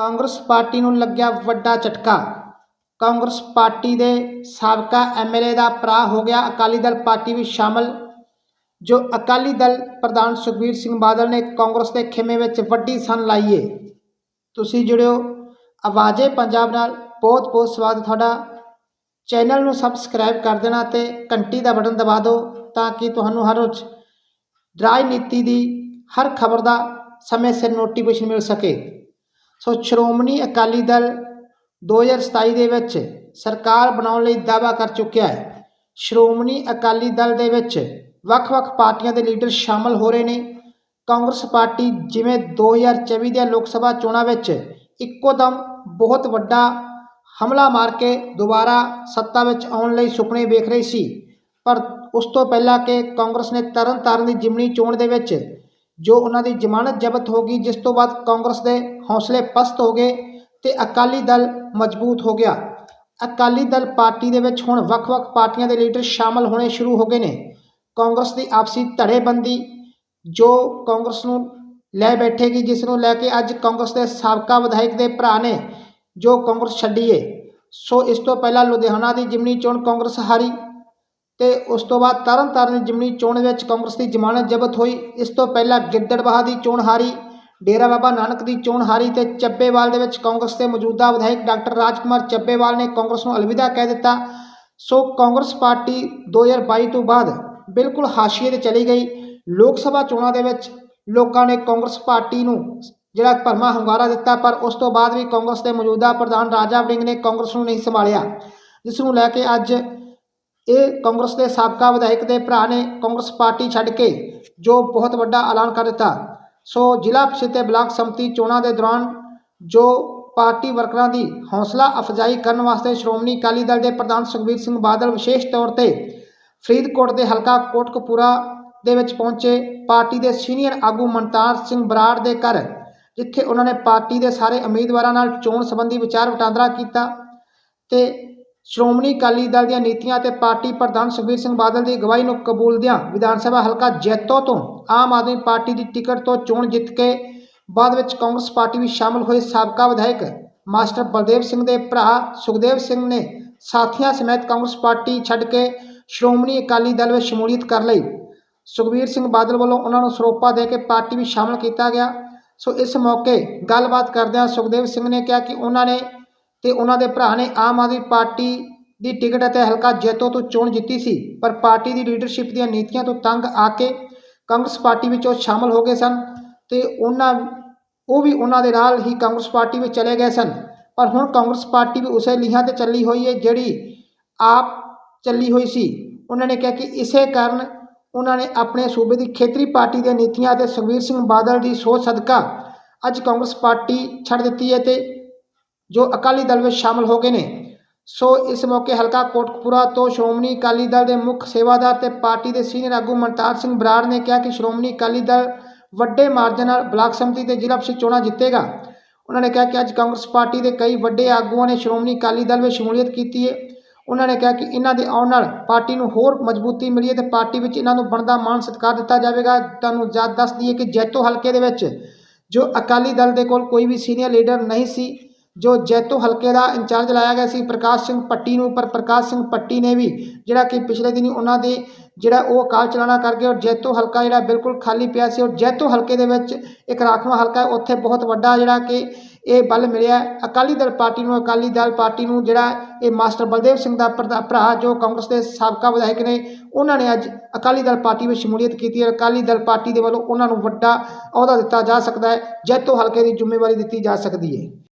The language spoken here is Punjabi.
ਕਾਂਗਰਸ ਪਾਰਟੀ ਨੂੰ ਲੱਗਿਆ ਵੱਡਾ ਝਟਕਾ। ਕਾਂਗਰਸ ਪਾਰਟੀ ਦੇ ਸਾਬਕਾ ਐਮਐਲਏ ਦਾ ਭਰਾ ਹੋ ਗਿਆ ਅਕਾਲੀ ਦਲ ਪਾਰਟੀ ਵਿੱਚ ਸ਼ਾਮਲ, ਜੋ ਅਕਾਲੀ ਦਲ ਪ੍ਰਧਾਨ ਸੁਖਬੀਰ ਸਿੰਘ ਬਾਦਲ ਨੇ ਕਾਂਗਰਸ ਦੇ ਖੇਮੇ ਵਿੱਚ ਵੱਡੀ ਸਨ ਲਾਈਏ। ਤੁਸੀਂ ਜੁੜਿਓ ਆਵਾਜ਼ੇ ਪੰਜਾਬ ਨਾਲ। ਬਹੁਤ ਬਹੁਤ ਸਵਾਗਤ ਤੁਹਾਡਾ। ਚੈਨਲ ਨੂੰ ਸਬਸਕ੍ਰਾਈਬ ਕਰ ਦੇਣਾ ਤੇ ਘੰਟੀ ਦਾ ਬਟਨ ਦਬਾ ਦਿਓ ਤਾਂ ਕਿ ਤੁਹਾਨੂੰ ਹਰ ਰੋਜ਼ ਰਾਜਨੀਤੀ ਦੀ ਹਰ ਖਬਰ ਦਾ ਸਮੇਂ ਸਿਰ ਨੋਟੀਫਿਕੇਸ਼ਨ ਮਿਲ ਸਕੇ। ਸੋ ਸ਼੍ਰੋਮਣੀ ਅਕਾਲੀ ਦਲ 2027 ਦੇ ਵਿੱਚ ਸਰਕਾਰ ਬਣਾਉਣ ਲਈ ਦਾਅਵਾ ਕਰ ਚੁੱਕਿਆ ਹੈ। ਸ਼੍ਰੋਮਣੀ ਅਕਾਲੀ ਦਲ ਦੇ ਵਿੱਚ ਵੱਖ-ਵੱਖ ਪਾਰਟੀਆਂ ਦੇ ਲੀਡਰ ਸ਼ਾਮਲ ਹੋ ਰਹੇ ਨੇ। ਕਾਂਗਰਸ ਪਾਰਟੀ ਜਿਵੇਂ 2024 ਦੀਆਂ ਲੋਕ ਸਭਾ ਚੋਣਾਂ ਵਿੱਚ ਇੱਕੋ ਦਮ ਬਹੁਤ ਵੱਡਾ ਹਮਲਾ ਮਾਰ ਕੇ ਦੁਬਾਰਾ ਸੱਤਾ ਵਿੱਚ ਆਉਣ ਲਈ ਸੁਪਨੇ ਵੇਖ ਰਹੀ ਸੀ। ਪਰ ਉਸ ਤੋਂ ਪਹਿਲਾਂ ਕਿ ਕਾਂਗਰਸ ਨੇ ਤਰਨ ਤਾਰਨ ਦੀ ਜਿਮਣੀ ਚੋਣ ਦੇ ਵਿੱਚ ਜੋ ਉਹਨਾਂ ਦੀ ਜ਼ਮਾਨਤ ਜ਼ਬਤ ਹੋ ਗਈ, ਜਿਸ ਤੋਂ ਬਾਅਦ ਕਾਂਗਰਸ ਦੇ ਹੌਸਲੇ ਪਸਤ ਹੋ ਗਏ ਤੇ ਅਕਾਲੀ ਦਲ ਮਜ਼ਬੂਤ ਹੋ ਗਿਆ। ਅਕਾਲੀ ਦਲ ਪਾਰਟੀ ਦੇ ਵਿੱਚ ਹੁਣ ਵੱਖ-ਵੱਖ ਪਾਰਟੀਆਂ ਦੇ ਲੀਡਰ ਸ਼ਾਮਲ ਹੋਣੇ ਸ਼ੁਰੂ ਹੋ ਗਏ ਨੇ। ਕਾਂਗਰਸ ਦੀ ਆਪਸੀ ਧੜੇਬੰਦੀ ਜੋ ਕਾਂਗਰਸ ਨੂੰ ਲੈ ਬੈਠੇਗੀ, ਜਿਸ ਨੂੰ ਲੈ ਕੇ ਅੱਜ ਕਾਂਗਰਸ ਦੇ ਸਾਬਕਾ ਵਿਧਾਇਕ ਦੇ ਭਰਾ ਨੇ ਜੋ ਕਾਂਗਰਸ ਛੱਡੀਏ ਸੋ ਇਸ ਤੋਂ ਪਹਿਲਾਂ ਲੁਧਿਆਣਾ ਦੀ ਜਿਮਨੀ ਚੋਣ ਕਾਂਗਰਸ ਹਾਰੀ ਤੇ ਉਸ ਤੋਂ ਬਾਅਦ ਤਰਨਤਾਰਨ ਦੀ ਜਿਮਨੀ ਚੋਣ ਵਿੱਚ ਕਾਂਗਰਸ ਦੀ ਜ਼ਮਾਨਤ ਜ਼ਬਤ ਹੋਈ। ਇਸ ਤੋਂ ਪਹਿਲਾਂ ਗਿੱਦੜਬਾਹਾ ਦੀ ਚੋਣ ਹਾਰੀ, ਡੇਰਾ ਬਾਬਾ ਨਾਨਕ ਦੀ ਚੋਣ ਹਾਰੀ ਤੇ ਚੱਬੇਵਾਲ ਦੇ ਵਿੱਚ ਕਾਂਗਰਸ ਦੇ ਮੌਜੂਦਾ ਵਿਧਾਇਕ ਡਾਕਟਰ ਰਾਜਕੁਮਾਰ ਚੱਬੇਵਾਲ ਨੇ ਕਾਂਗਰਸ ਨੂੰ ਅਲਵਿਦਾ ਕਹਿ ਦਿੱਤਾ। ਸੋ ਕਾਂਗਰਸ ਪਾਰਟੀ 2022 ਤੋਂ ਬਾਅਦ ਬਿਲਕੁਲ ਹਾਸ਼ੀਏ ਤੇ ਚਲੀ ਗਈ। ਲੋਕ ਸਭਾ ਚੋਣਾਂ ਦੇ ਵਿੱਚ ਲੋਕਾਂ ਨੇ ਕਾਂਗਰਸ ਪਾਰਟੀ ਨੂੰ ਜਿਹੜਾ ਭਰਮਾ ਹੁੰਗਾਰਾ ਦਿੱਤਾ, ਪਰ ਉਸ ਤੋਂ ਬਾਅਦ ਵੀ ਕਾਂਗਰਸ ਦੇ ਮੌਜੂਦਾ ਪ੍ਰਧਾਨ ਰਾਜਾ ਵੜਿੰਗ ਨੇ ਕਾਂਗਰਸ ਨੂੰ ਨਹੀਂ ਸੰਭਾਲਿਆ, ਜਿਸ ਨੂੰ ਲੈ ਕੇ ਅੱਜ ਇਹ ਕਾਂਗਰਸ ਦੇ ਸਾਬਕਾ ਵਿਧਾਇਕ ਦੇ ਭਰਾ ਨੇ ਕਾਂਗਰਸ ਪਾਰਟੀ ਛੱਡ ਕੇ ਜੋ ਬਹੁਤ ਵੱਡਾ ਐਲਾਨ ਕਰ ਦਿੱਤਾ। ਸੋ ਜ਼ਿਲ੍ਹਾ ਪ੍ਰੀਸ਼ਦ ਤੇ ਬਲਾਕ ਸੰਮਤੀ ਚੋਣਾਂ ਦੇ ਦੌਰਾਨ ਜੋ ਪਾਰਟੀ ਵਰਕਰਾਂ ਦੀ ਹੌਸਲਾ ਅਫਜ਼ਾਈ ਕਰਨ ਵਾਸਤੇ ਸ਼੍ਰੋਮਣੀ ਅਕਾਲੀ ਦਲ ਦੇ ਪ੍ਰਧਾਨ ਸੁਖਬੀਰ ਸਿੰਘ ਬਾਦਲ ਵਿਸ਼ੇਸ਼ ਤੌਰ ਤੇ ਫਰੀਦਕੋਟ ਦੇ ਹਲਕਾ ਕੋਟਕਪੂਰਾ ਦੇ ਵਿੱਚ ਪਹੁੰਚੇ ਪਾਰਟੀ ਦੇ ਸੀਨੀਅਰ ਆਗੂ ਮਨਤਾਰ ਸਿੰਘ ਬਰਾੜ ਦੇ ਘਰ, ਜਿੱਥੇ ਉਹਨਾਂ ਨੇ ਪਾਰਟੀ ਦੇ ਸਾਰੇ ਉਮੀਦਵਾਰਾਂ ਨਾਲ ਚੋਣ ਸੰਬੰਧੀ ਵਿਚਾਰ ਵਟਾਂਦਰਾ ਕੀਤਾ ਤੇ ਸ਼੍ਰੋਮਣੀ ਅਕਾਲੀ ਦਲ ਦੀਆਂ ਨੀਤੀਆਂ ਅਤੇ ਪਾਰਟੀ ਪ੍ਰਧਾਨ ਸੁਖਬੀਰ ਸਿੰਘ ਬਾਦਲ ਦੀ ਅਗਵਾਈ ਨੂੰ ਕਬੂਲਦਿਆਂ ਵਿਧਾਨ ਸਭਾ ਹਲਕਾ ਜੈਤੋ ਤੋਂ ਆਮ ਆਦਮੀ ਪਾਰਟੀ ਦੀ ਟਿਕਟ ਤੋਂ ਚੋਣ ਜਿੱਤ ਕੇ ਬਾਅਦ ਵਿੱਚ ਕਾਂਗਰਸ ਪਾਰਟੀ ਵਿੱਚ ਸ਼ਾਮਲ ਹੋਏ ਸਾਬਕਾ ਵਿਧਾਇਕ ਮਾਸਟਰ ਬਲਦੇਵ ਸਿੰਘ ਦੇ ਭਰਾ ਸੁਖਦੇਵ ਸਿੰਘ ਨੇ ਸਾਥੀਆਂ ਸਮੇਤ ਕਾਂਗਰਸ ਪਾਰਟੀ ਛੱਡ ਕੇ ਸ਼੍ਰੋਮਣੀ ਅਕਾਲੀ ਦਲ ਵਿੱਚ ਸ਼ਮੂਲੀਅਤ ਕਰ ਲਈ। ਸੁਖਬੀਰ ਸਿੰਘ ਬਾਦਲ ਵੱਲੋਂ ਉਹਨਾਂ ਨੂੰ ਸਰੋਪਾ ਦੇ ਕੇ ਪਾਰਟੀ ਵਿੱਚ ਸ਼ਾਮਲ ਕੀਤਾ ਗਿਆ। ਸੋ ਇਸ ਮੌਕੇ ਗੱਲਬਾਤ ਕਰਦਿਆਂ ਸੁਖਦੇਵ ਸਿੰਘ ਨੇ ਕਿਹਾ ਕਿ ਉਹਨਾਂ ਨੇ ਤੇ ਉਹਨਾਂ ਦੇ ਭਰਾ ਨੇ ਆਮ ਆਦਮੀ ਪਾਰਟੀ ਦੀ ਟਿਕਟ ਅਤੇ ਹਲਕਾ ਜੈਤੋ ਤੋਂ ਚੋਣ ਜਿੱਤੀ ਸੀ, ਪਰ ਪਾਰਟੀ ਦੀ ਲੀਡਰਸ਼ਿਪ ਦੀਆਂ ਨੀਤੀਆਂ ਤੋਂ ਤੰਗ ਆ ਕੇ ਕਾਂਗਰਸ ਪਾਰਟੀ ਵਿੱਚ ਉਹ ਸ਼ਾਮਲ ਹੋ ਗਏ ਸਨ ਤੇ ਉਹਨਾਂ, ਉਹ ਵੀ ਉਹਨਾਂ ਦੇ ਨਾਲ ਹੀ ਕਾਂਗਰਸ ਪਾਰਟੀ ਵਿੱਚ ਚਲੇ ਗਏ ਸਨ। ਪਰ ਹੁਣ ਕਾਂਗਰਸ ਪਾਰਟੀ ਵੀ ਉਸੇ ਲੀਹਾਂ ਤੇ ਚੱਲੀ ਹੋਈ ਹੈ ਜਿਹੜੀ ਆਪ ਚੱਲੀ ਹੋਈ ਸੀ। ਉਹਨਾਂ ਨੇ ਕਿਹਾ ਕਿ ਇਸੇ ਕਾਰਨ ਉਹਨਾਂ ਨੇ ਆਪਣੇ ਸੂਬੇ ਦੀ ਖੇਤਰੀ ਪਾਰਟੀ ਦੀਆਂ ਨੀਤੀਆਂ ਅਤੇ ਸੁਖਬੀਰ ਸਿੰਘ ਬਾਦਲ ਦੀ ਸੋਚ ਸਦਕਾ ਅੱਜ ਕਾਂਗਰਸ ਪਾਰਟੀ ਛੱਡ ਦਿੱਤੀ ਹੈ ਤੇ ਜੋ ਅਕਾਲੀ ਦਲ ਵਿੱਚ ਸ਼ਾਮਲ ਹੋ ਗਏ ਨੇ। ਸੋ ਇਸ ਮੌਕੇ ਹਲਕਾ ਕੋਟਕਪੂਰਾ ਤੋਂ ਸ਼੍ਰੋਮਣੀ ਅਕਾਲੀ ਦਲ ਦੇ ਮੁੱਖ ਸੇਵਾਦਾਰ ਤੇ ਪਾਰਟੀ ਦੇ ਸੀਨੀਅਰ ਆਗੂ ਮਨਤਾਰ ਸਿੰਘ ਬਰਾੜ ਨੇ ਕਿਹਾ ਕਿ ਸ਼੍ਰੋਮਣੀ ਅਕਾਲੀ ਦਲ ਵੱਡੇ ਮਾਰਜਨ ਨਾਲ ਬਲਾਕ ਸੰਮਤੀ ਤੇ ਜ਼ਿਲ੍ਹਾ ਪ੍ਰੀਸ਼ਦ ਚੋਣਾਂ ਜਿੱਤੇਗਾ। ਉਹਨਾਂ ਨੇ ਕਿਹਾ ਕਿ ਅੱਜ ਕਾਂਗਰਸ ਪਾਰਟੀ ਦੇ ਕਈ ਵੱਡੇ ਆਗੂਆਂ ਨੇ ਸ਼੍ਰੋਮਣੀ ਅਕਾਲੀ ਦਲ ਵਿੱਚ ਸ਼ਮੂਲੀਅਤ ਕੀਤੀ ਹੈ ਉਹਨਾਂ ਨੇ ਕਿਹਾ ਕਿ ਇਹਨਾਂ ਦੇ ਆਉਣ ਨਾਲ ਪਾਰਟੀ ਨੂੰ ਹੋਰ ਮਜ਼ਬੂਤੀ ਮਿਲੀ ਹੈ ਤੇ ਪਾਰਟੀ ਵਿੱਚ ਇਹਨਾਂ ਨੂੰ ਬਣਦਾ ਮਾਣ ਸਤਿਕਾਰ ਦਿੱਤਾ ਜਾਵੇਗਾ। ਤੁਹਾਨੂੰ ਯਾਦ ਦੱਸ ਦਈਏ ਕਿ ਜੈਤੋ ਹਲਕੇ ਦੇ ਵਿੱਚ ਜੋ ਅਕਾਲੀ ਦਲ ਦੇ ਕੋਲ ਕੋਈ ਵੀ ਸੀਨੀਅਰ ਲੀਡਰ ਨਹੀਂ ਸੀ ਜੋ ਜੈਤੋ ਹਲਕੇ ਦਾ ਇੰਚਾਰਜ ਲਾਇਆ ਗਿਆ ਸੀ, ਪ੍ਰਕਾਸ਼ ਸਿੰਘ ਪੱਟੀ ਨੂੰ, ਪਰ ਪ੍ਰਕਾਸ਼ ਸਿੰਘ ਪੱਟੀ ਨੇ ਵੀ ਜਿਹੜਾ ਕਿ ਪਿਛਲੇ ਦਿਨੀ ਉਹਨਾਂ ਦੇ ਜਿਹੜਾ ਉਹ ਅਕਾਲ ਚਲਾਣਾ ਕਰ ਗਏ ਔਰ ਜੈਤੋ ਹਲਕਾ ਜਿਹੜਾ ਬਿਲਕੁਲ ਖਾਲੀ ਪਿਆ ਸੀ ਔਰ ਜੈਤੋ ਹਲਕੇ ਦੇ ਵਿੱਚ ਇੱਕ ਰਾਖਵਾਂ ਹਲਕਾ ਉੱਥੇ ਬਹੁਤ ਵੱਡਾ ਜਿਹੜਾ ਕਿ ਇਹ ਬਲ ਮਿਲਿਆ ਅਕਾਲੀ ਦਲ ਪਾਰਟੀ ਨੂੰ, ਅਕਾਲੀ ਦਲ ਪਾਰਟੀ ਨੂੰ ਜਿਹੜਾ ਇਹ ਮਾਸਟਰ ਬਲਦੇਵ ਸਿੰਘ ਦਾ ਭਰਾ ਭਰਾ ਜੋ ਕਾਂਗਰਸ ਦੇ ਸਾਬਕਾ ਵਿਧਾਇਕ ਨੇ, ਉਹਨਾਂ ਨੇ ਅੱਜ ਅਕਾਲੀ ਦਲ ਪਾਰਟੀ ਵਿੱਚ ਸ਼ਮੂਲੀਅਤ ਕੀਤੀ ਹੈ ਅਕਾਲੀ ਦਲ ਪਾਰਟੀ ਦੇ ਵੱਲੋਂ ਉਹਨਾਂ ਨੂੰ ਵੱਡਾ ਅਹੁਦਾ ਦਿੱਤਾ ਜਾ ਸਕਦਾ ਹੈ, ਜੈਤੋ ਹਲਕੇ ਦੀ ਜ਼ਿੰਮੇਵਾਰੀ ਦਿੱਤੀ ਜਾ ਸਕਦੀ ਹੈ।